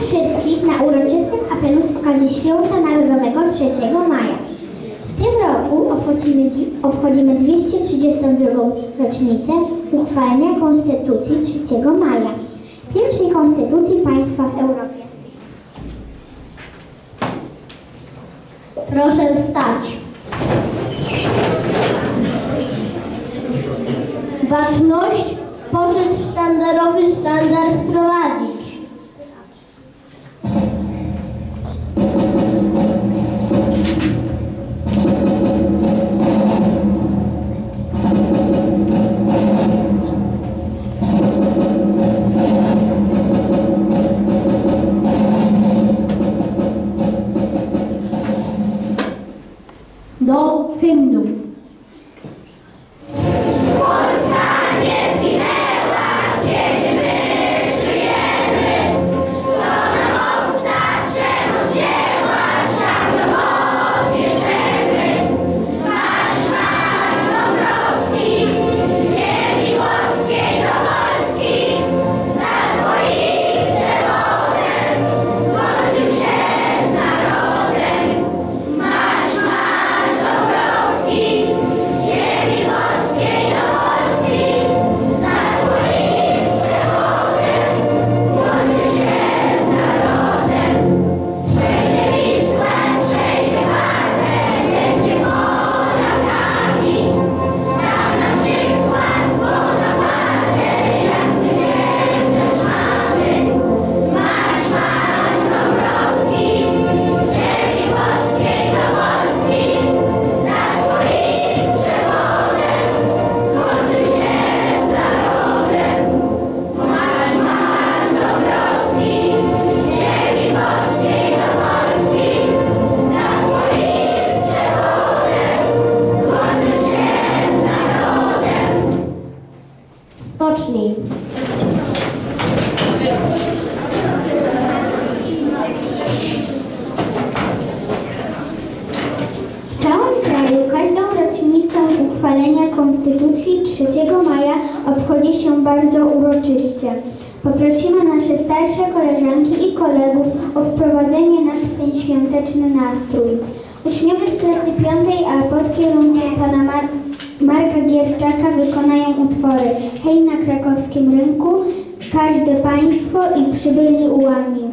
wszystkich na uroczystym apelu z okazji Święta Narodowego 3 maja. W tym roku obchodzimy, obchodzimy 232. rocznicę uchwalenia Konstytucji 3 maja, pierwszej konstytucji państwa w Europie. Proszę wstać. Baczność, poczet sztandarowy sztandar wprowadzić. Ten świąteczny nastrój. Uczniowie z klasy piątej, a pod kierunkiem pana Mar- Marka Gierczaka wykonają utwory Hej na krakowskim rynku, Każde państwo i przybyli ułani.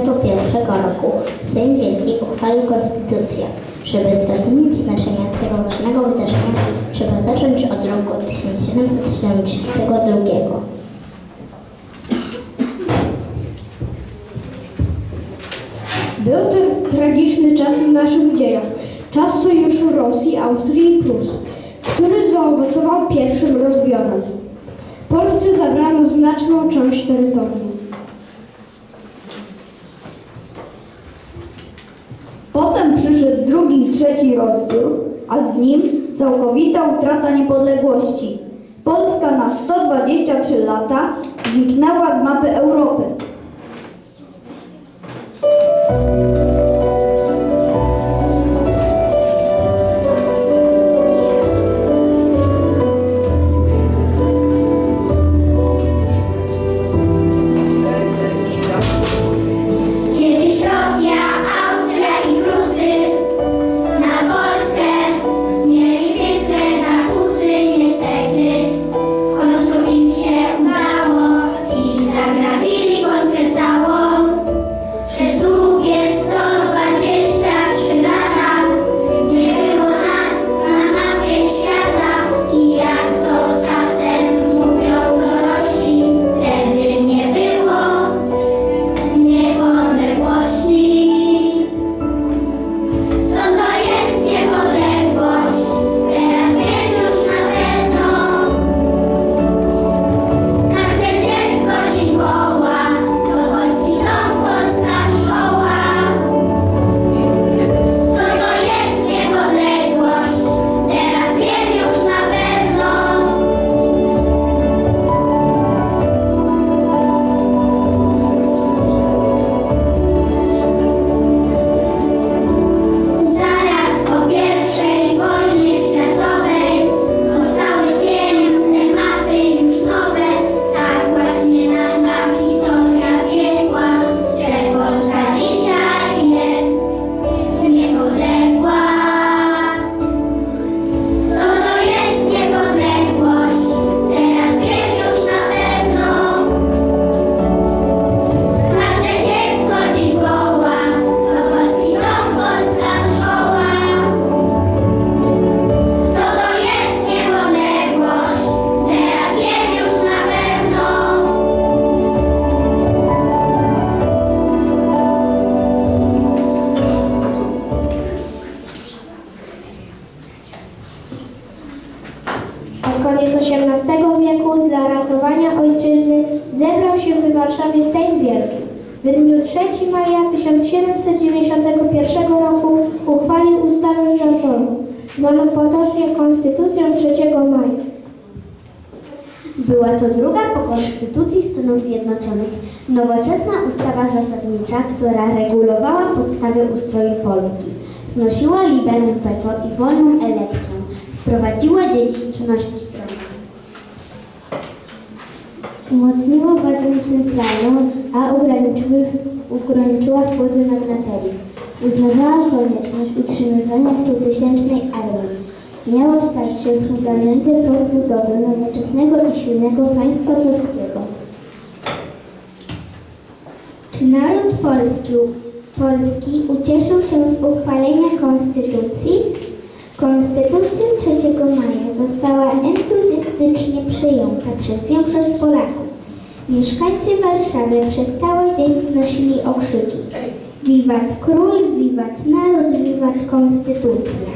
1791 roku Sejm Wielki uchwalił konstytucję. Żeby zrozumieć znaczenie tego ważnego wydarzenia, trzeba zacząć od roku 1772. Był to tragiczny czas w naszych dziejach. Czas sojuszu Rosji, Austrii i Prus, który zaowocował pierwszym rozbiorem. Polsce zabrano znaczną część terytorium. Rozbiór, a z nim całkowita utrata niepodległości. Polska na 123 lata zniknęła z mapy Europy. 1791 roku uchwalił ustawę rządową, zwaną potocznie Konstytucją 3 maja. Była to druga po Konstytucji Stanów Zjednoczonych nowoczesna ustawa zasadnicza, która regulowała podstawy ustroju Polski, znosiła liberum veto i wolną elekcję, wprowadziła dziedziczność tronu. Umocniła władzę centralną, a ograniczyły, ograniczyła wpływy magnateli. Uznawała konieczność utrzymywania stutysięcznej armii. Miało stać się fundamentem rozbudowy nowoczesnego i silnego państwa polskiego. Czy naród polski, polski ucieszył się z uchwalenia Konstytucji? Konstytucja 3 maja została entuzjastycznie przyjęta przez większość Polaków. Mieszkańcy Warszawy przez cały dzień znosili okrzyki Wiwat król, wiwat naród, wiwat konstytucja.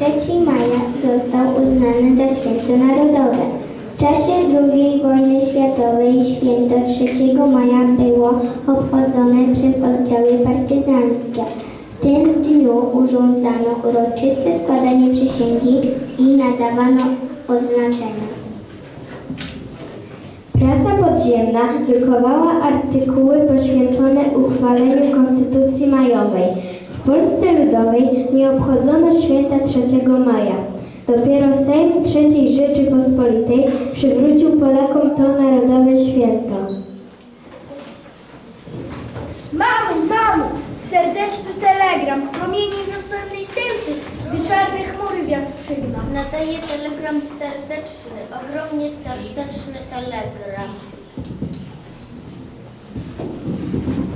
3 maja został uznany za święto narodowe. W czasie II wojny światowej święto 3 maja było obchodzone przez oddziały partyzanckie. W tym dniu urządzano uroczyste składanie przysięgi i nadawano oznaczenia. Prasa podziemna drukowała artykuły poświęcone uchwaleniu Konstytucji Majowej. W Polsce Ludowej nie obchodzono święta 3 maja. Dopiero Sejm III Rzeczypospolitej przywrócił Polakom to narodowe święto. Mamu, mamu, serdeczny telegram, promieni wiosennej tęczy, gdy czarne chmury wiatr przygna. Nadaje telegram serdeczny, ogromnie serdeczny telegram.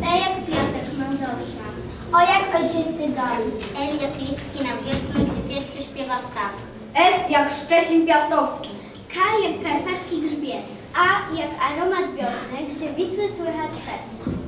E jak piasek Mazowsza, o jak ojczysty dom. L jak listki na wiosnę, gdy pierwszy śpiewa ptak. S jak Szczecin Piastowski. K jak karpacki grzbiet. A jak aromat wiosny, gdy Wisły słychać szepców.